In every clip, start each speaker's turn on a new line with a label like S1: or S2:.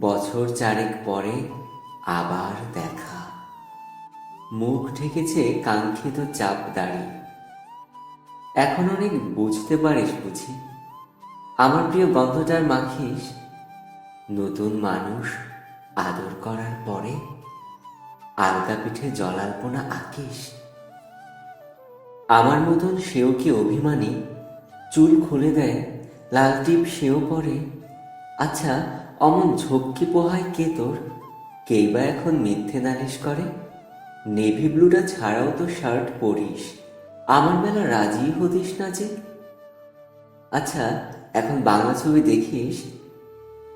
S1: বছর চারেক পরে আবার দেখা। মুখ ঠেকেছে কাঙ্ক্ষিত চাপ দাড়ি। এখন অনেক বুঝতে পারিস বুঝি। আমার প্রিয় গন্ধটার মাখিস। নতুন মানুষ আদর করার পরে আলগা পিঠে জলাল্পনা আঁকিস। আমার মতন সেও কি অভিমানী? চুল খুলে দেয়, লাল টিপ সেও পরে। আচ্ছা অমন ঝক্কি পোহায় কে তোর? কেই বা এখন মিথ্যে নালিশ করে? নেভি ব্লুটা ছাড়াও তো শার্ট পরিস। আমার বেলা রাজি হতিস না যে। আচ্ছা এখন বাংলা ছবি দেখিস?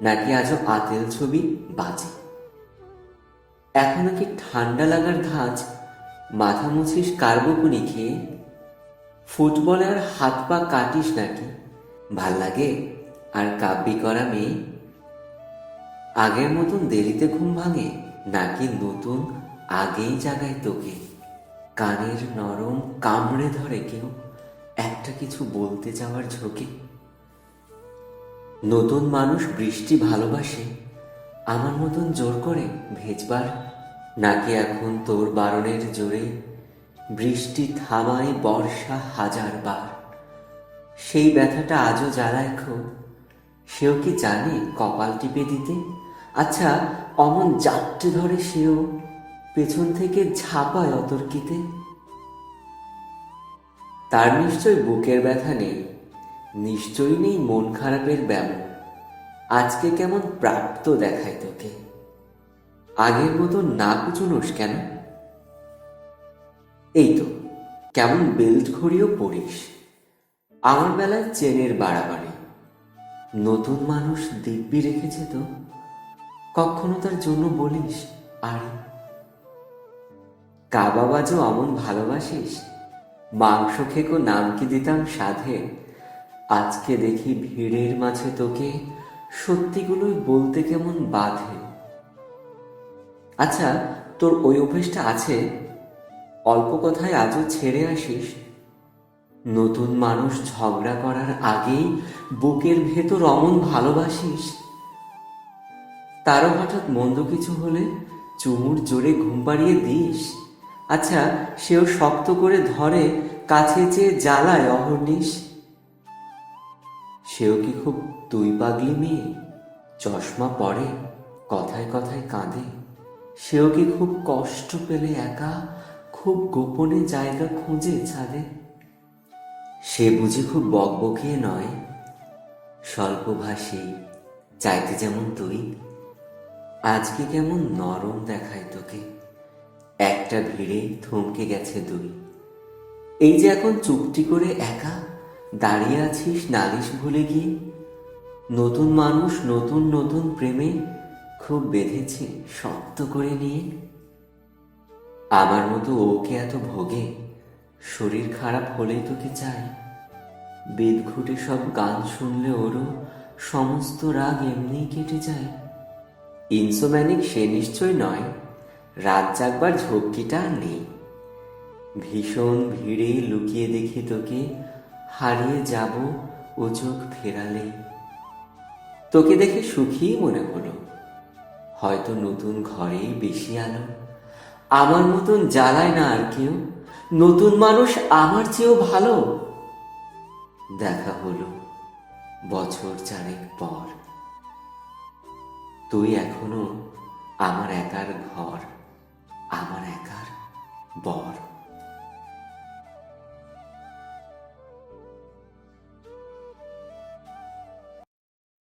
S1: নাকি আজও আতেল ছবি বাজে? এখনও কি ঠান্ডা লাগার ধাঁচ? মাথা মুছিস কার্বকুনি খেয়ে? ফুটবলে আর হাত পা কাটিস নাকি? ভালো লাগে? আর কাব্যি করা মেয়ে? আগের মতন দেরিতে ঘুম ভাঙে নাকি নতুন আগেই জাগায় তোকে। কানের নরম কামড়ে ধরে কেউ একটা কিছু বলতে যাওয়ার ঝোঁকে। নতুন মানুষ বৃষ্টি ভালোবাসে, আমার মতন জোর করে ভেজবার, নাকি এখন তোর বারণের জোরে বৃষ্টি থামায় বর্ষা হাজার বার সেই ব্যথাটা আজও জ্বালায় খুব, সেও কি জানে কপাল টিপে দিতে? আচ্ছা অমন জাপটে ধরে সেও পেছন থেকে ঝাঁপায় অতর্কিতে? তার নিশ্চয় বুকের ব্যথা নেই, নিশ্চয়ই নেই মন খারাপের ব্যামো আজকে কেমন প্রাপ্ত দেখায় তোকে? আগের মতো না কুচুনোস কেন? এই তো, কেমন বেল্ট ঘড়িও পড়িস আমার বেলায় চেনের বাড়াবাড়ি। নতুন মানুষ দিব্যি রেখেছে তো? কখনো তার জন্য বলিস, আর। কাবাবাজও অমন ভালোবাসিস? মাংস খেকো নাম কি দিতাম সাধে? আজকে দেখি ভিড়ের মাঝে তোকে সত্যিগুলোই বলতে কেমন বাধে। আচ্ছা তোর ওই অভ্যেসটা আছে? অল্প কথায় আজও ছেড়ে আসিস? নতুন মানুষ ঝগড়া করার আগেই বুকের ভেতর অমন ভালোবাসিস? তারও হঠাৎ মন্দ কিছু হলে চুমুর জোরে ঘুম পাড়িয়ে দিস। আচ্ছা সেও শক্ত করে ধরে কাছে চেয়ে জ্বালায় অহর্নিশ সেও কি খুব তুই পাগলি মেয়ে? চশমা পরে, কথায় কথায় কাঁদে। সেও কি খুব কষ্ট পেলে একা? খুব গোপনে জায়গা খুঁজে ছাদে। সে বুঝি খুব বকবকিয়ে নয়। স্বল্পভাষী চাইতে যেমন তুই আজকে কেমন নরম দেখায় তোকে। একটা ভিড়ে থমকে গেছে দুই। এই যে এখন চুপটি করে একা দাঁড়িয়ে আছিস নালিশ ভুলে গিয়ে, নতুন মানুষ নতুন নতুন প্রেমে খুব বেঁধেছে শক্ত করে নিয়ে। আমার মতো ওকে এত ভোগে, শরীর খারাপ হলেই তোকে চাই। বেদ ঘুটে সব গান শুনলে ওরও সমস্ত রাগ এমনিই কেটে যায়। ইনসোম্যানিক সে নিশ্চয় নয়, রাত জাগবার ঝক্কিটা নেই। ভীষণ ভিড়ে লুকিয়ে দেখি তোকে, হারিয়ে যাব ও চোখ ফেরালে। তোকে দেখে সুখী মনে হলো। হয়তো নতুন ঘরেই বেশি আলো, আমার মতন জ্বালায় না আর কেউ, নতুন মানুষ আমার চেয়েও ভালো। দেখা হলো বছর চারেক পর। তুই এখনও আমার একার ঘর আমার একার বর।